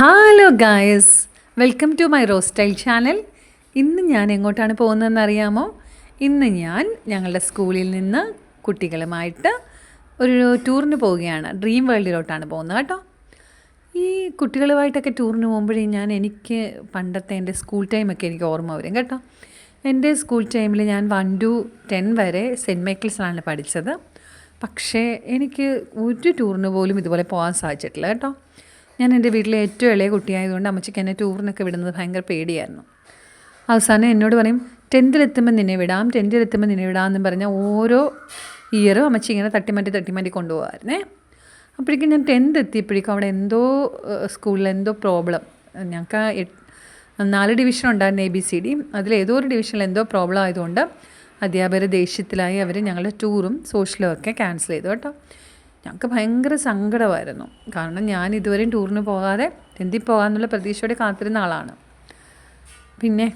Hello guys welcome to my rose style channel ഇന്ന് ഞാൻ എങ്ങോട്ടാണ് പോകുന്നതെന്ന് അറിയാമോ ഇന്ന് ഞാൻ ഞങ്ങളുടെ സ്കൂളിൽ നിന്ന് കുട്ടികളുമായിട്ട് ഒരു ടൂറിന് പോവുകയാണ്. ഡ്രീം വേൾഡിലോട്ടാണ് പോകുന്നത് കേട്ടോ. ഈ കുട്ടികളുമായിട്ടൊക്കെ ടൂറിന് പോകുമ്പോഴേ ഞാൻ എനിക്ക് പണ്ടത്തെ എന്റെ സ്കൂൾ ടൈമൊക്കെ എനിക്ക് ഓർമ്മ വരും കേട്ടോ. എന്റെ സ്കൂൾ ടൈമിൽ ഞാൻ വൺ ടു ടെൻ വരെ സെന്റ് മൈക്കിൾസിലാണ് പഠിച്ചത്. പക്ഷേ എനിക്ക് ഒരു ടൂറിന് പോലും ഇതുപോലെ പോകാൻ സാധിച്ചിട്ടില്ല കേട്ടോ. ഞാൻ എന്റെ വീട്ടിലെ ഏറ്റവും ഇളയ കുട്ടിയായതുകൊണ്ട് അമ്മച്ചിക്ക് എന്നെ ടൂറിനൊക്കെ വിടുന്നത് ഭയങ്കര പേടിയായിരുന്നു. അവസാനം എന്നോട് പറയും ടെൻത്തിലെത്തുമ്പോൾ നിന്നെ വിടാം ടെൻത്തിലെത്തുമ്പോൾ നിന്നെ വിടാം എന്ന് പറഞ്ഞാൽ ഓരോ ഇയറും അമ്മച്ചി ഇങ്ങനെ തട്ടിമാറ്റി തട്ടിമാറ്റി കൊണ്ടുപോകാമായിരുന്നേ അപ്പോഴേക്കും ഞാൻ ടെൻത്ത് എത്തിയപ്പോഴേക്കും അവിടെ എന്തോ സ്കൂളിൽ എന്തോ പ്രോബ്ലം. ഞങ്ങൾക്ക് നാല് ഡിവിഷൻ ഉണ്ടായിരുന്നു എ ബി സി ഡി. അതിൽ ഏതോ ഒരു ഡിവിഷനിൽ എന്തോ പ്രോബ്ലം ആയതുകൊണ്ട് അധ്യാപകർ ദേഷ്യത്തിലായി അവർ ഞങ്ങളുടെ ടൂറും സോഷ്യലും ഒക്കെ ക്യാൻസൽ ചെയ്തു കേട്ടോ. ഞങ്ങൾക്ക് ഭയങ്കര സങ്കടമായിരുന്നു. കാരണം ഞാൻ ഇതുവരെയും ടൂറിന് പോകാതെ എന്തി പോകാമെന്നുള്ള പ്രതീക്ഷയോടെ കാത്തിരുന്ന ആളാണ്. പിന്നെ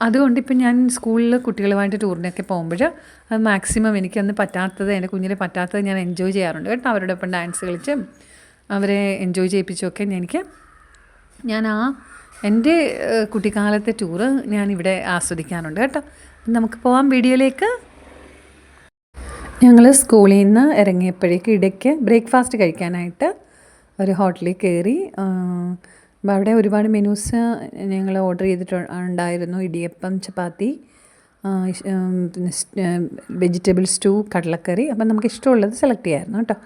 അതുകൊണ്ട് ഇപ്പം ഞാൻ സ്കൂളിൽ കുട്ടികളുമായിട്ട് ടൂറിനൊക്കെ പോകുമ്പോൾ അത് മാക്സിമം എനിക്കന്ന് പറ്റാത്തത് എന്റെ കുഞ്ഞിനെ പറ്റാത്തത് ഞാൻ എൻജോയ് ചെയ്യാറുണ്ട്. കേട്ടോ അവരുടെ ഒപ്പം ഡാൻസ് കളിച്ചും അവരെ എൻജോയ് ചെയ്യിപ്പിച്ചുമൊക്കെ എനിക്ക് ഞാൻ ആ എന്റെ കുട്ടിക്കാലത്തെ ടൂറ് ഞാനിവിടെ ആസ്വദിക്കാറുണ്ട്. കേട്ടോ നമുക്ക് പോകാം വീഡിയോയിലേക്ക്. ഞങ്ങൾ സ്കൂളിൽ നിന്ന് ഇറങ്ങിയപ്പോഴേക്ക് ഇടയ്ക്ക് ബ്രേക്ക്ഫാസ്റ്റ് കഴിക്കാനായിട്ട് ഒരു ഹോട്ടലിൽ കയറി അവിടെ ഒരുപാട് മെനൂസ് ഞങ്ങൾ ഓർഡർ ചെയ്തിട്ടുണ്ടായിരുന്നു ഇടിയപ്പം ചപ്പാത്തി പിന്നെ വെജിറ്റബിൾ സ്റ്റൂ കടലക്കറി. അപ്പം നമുക്ക് ഇഷ്ടമുള്ളത് സെലക്ട് ചെയ്യായിരുന്നു കേട്ടോ.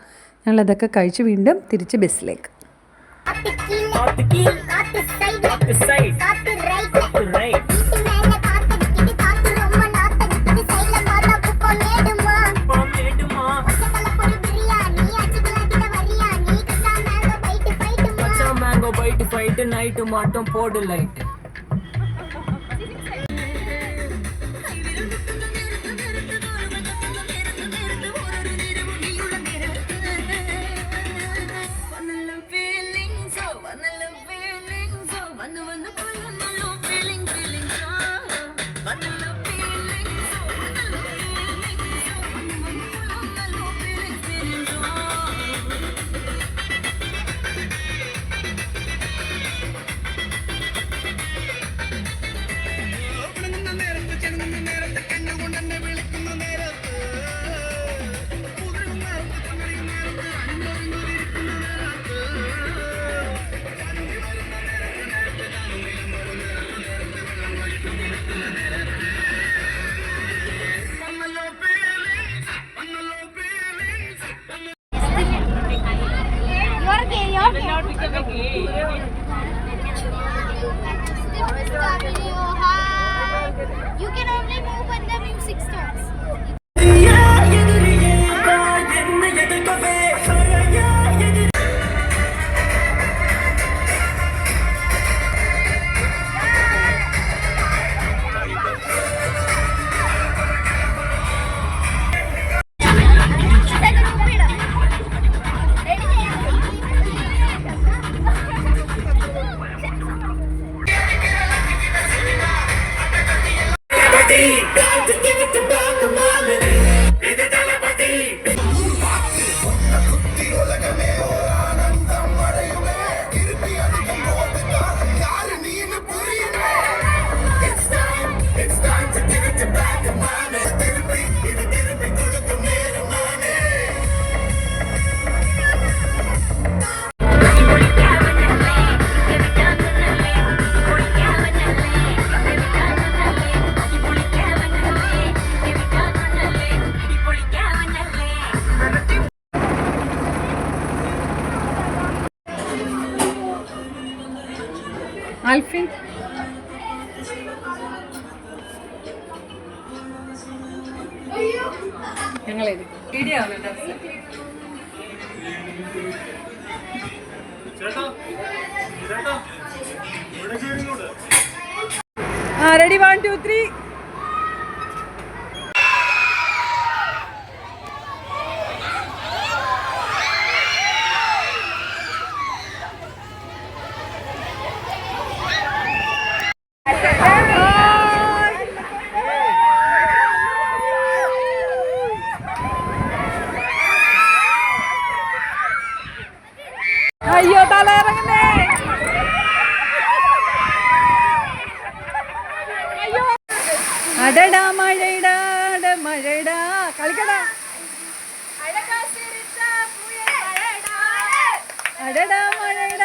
ഞങ്ങളതൊക്കെ കഴിച്ച് വീണ്ടും തിരിച്ച് ബസ്സിലേക്ക്. Right. லைட்டு மட்டும் போடு லைட்டு six stars. ആൽഫിൻ ഞങ്ങൾ വീഡിയോ ആ റെഡി വൺ ടു ത്രീ കളിക്കടാ അടടാ മഴടാ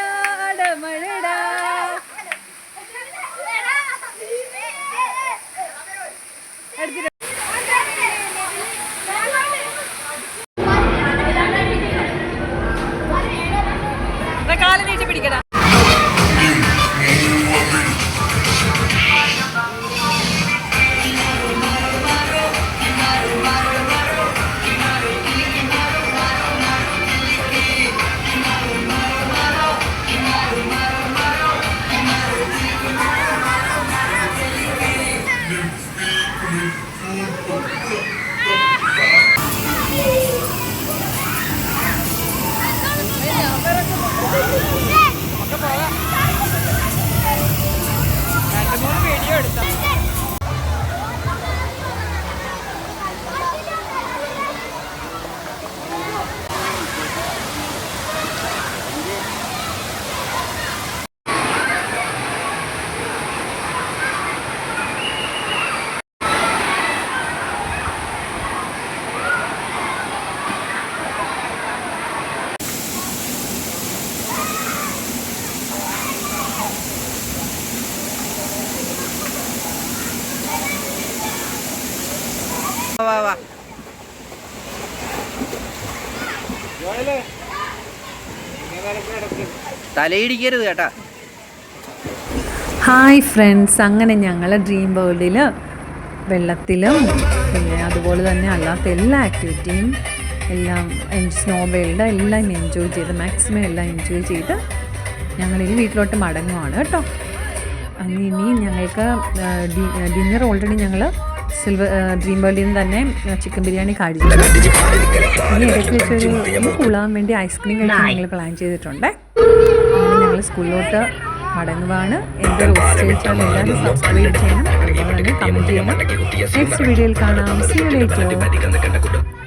തലയിടിക്കരുത് കേട്ടാ. ഹായ് ഫ്രണ്ട്സ് അങ്ങനെ ഞങ്ങൾ ഡ്രീം വേൾഡിൽ വെള്ളത്തിലും പിന്നെ അതുപോലെ തന്നെ അല്ലാത്ത എല്ലാ ആക്ടിവിറ്റിയും എല്ലാം സ്നോ വേൾഡ് എല്ലാം എൻജോയ് ചെയ്ത് മാക്സിമം എല്ലാം എൻജോയ് ചെയ്ത് ഞങ്ങൾ ഈ വീട്ടിലോട്ട് മടങ്ങുവാണ് കേട്ടോ. അങ്ങനെ ഇനി ഞങ്ങൾക്ക് ഡിന്നർ ഓൾറെഡി ഞങ്ങൾ സിൽവർ ഡ്രീം വേൾഡിൽ നിന്ന് തന്നെ ചിക്കൻ ബിരിയാണി കഴിച്ചു. ഇനി ഇടയ്ക്ക് വെച്ചൊരു കൂളാൻ വേണ്ടി ഐസ്ക്രീം കഴിക്കാൻ ഞങ്ങൾ പ്ലാൻ ചെയ്തിട്ടുണ്ട്? സ്കൂളിലോട്ട് മടങ്ങുവാണ്. എന്റെ സബ്സ്ക്രൈബ് ചെയ്യണം. കമന്റ് ചെയ്യണം. നെക്സ്റ്റ് വീഡിയോയിൽ കാണാം. See later